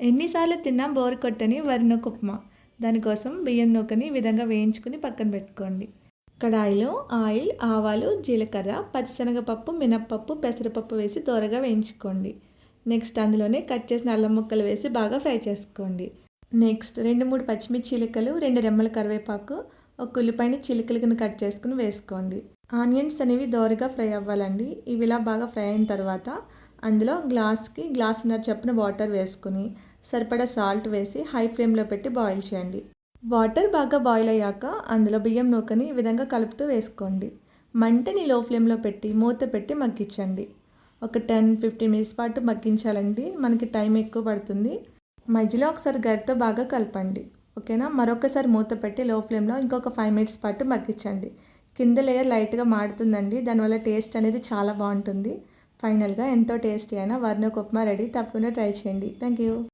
ఎన్నిసార్లు తిన్నా బోరు కొట్టని వరినొక ఉప్మా దానికోసం బియ్యం నూకని ఈ విధంగా వేయించుకుని పక్కన పెట్టుకోండి. కడాయిలో ఆయిల్ ఆవాలు జీలకర్ర పచ్చిశనగపప్పు మినప్పప్పు పెసరపప్పు వేసి దోరగా వేయించుకోండి. నెక్స్ట్ అందులోనే కట్ చేసిన అల్లం ముక్కలు వేసి బాగా ఫ్రై చేసుకోండి. నెక్స్ట్ రెండు మూడు పచ్చిమిర్చి చిలుకలు రెండు రెమ్మల కరివేపాకు ఒక ఉల్లిపాయని చిలుకలు కట్ చేసుకుని వేసుకోండి. ఆనియన్స్ అనేవి దోరగా ఫ్రై అవ్వాలండి. ఇవి ఇలా బాగా ఫ్రై అయిన తర్వాత అందులో గ్లాస్కి గ్లాసున్నర చప్పున వాటర్ వేసుకుని సరిపడా సాల్ట్ వేసి హై ఫ్లేమ్లో పెట్టి బాయిల్ చేయండి. వాటర్ బాగా బాయిల్ అయ్యాక అందులో బియ్యం నూకని ఈ విధంగా కలుపుతూ వేసుకోండి. మంటని లో ఫ్లేమ్లో పెట్టి మూత పెట్టి మగ్గించండి. ఒక టెన్ ఫిఫ్టీన్ మినిట్స్ పాటు మగ్గించాలండి. మనకి టైం ఎక్కువ పడుతుంది. మధ్యలో ఒకసారి గరిటతో బాగా కలపండి. ఓకేనా? మరొకసారి మూత పెట్టి లో ఫ్లేమ్లో ఇంకొక ఫైవ్ మినిట్స్ పాటు మగ్గించండి. కింద లేయర్ లైట్గా మాడుతుందండి దానివల్ల టేస్ట్ అనేది చాలా బాగుంటుంది. ఫైనల్గా ఎంతో టేస్టీ అయినా వర్ణ ఉప్మా రెడీ. తప్పకుండా ట్రై చేయండి. Thank you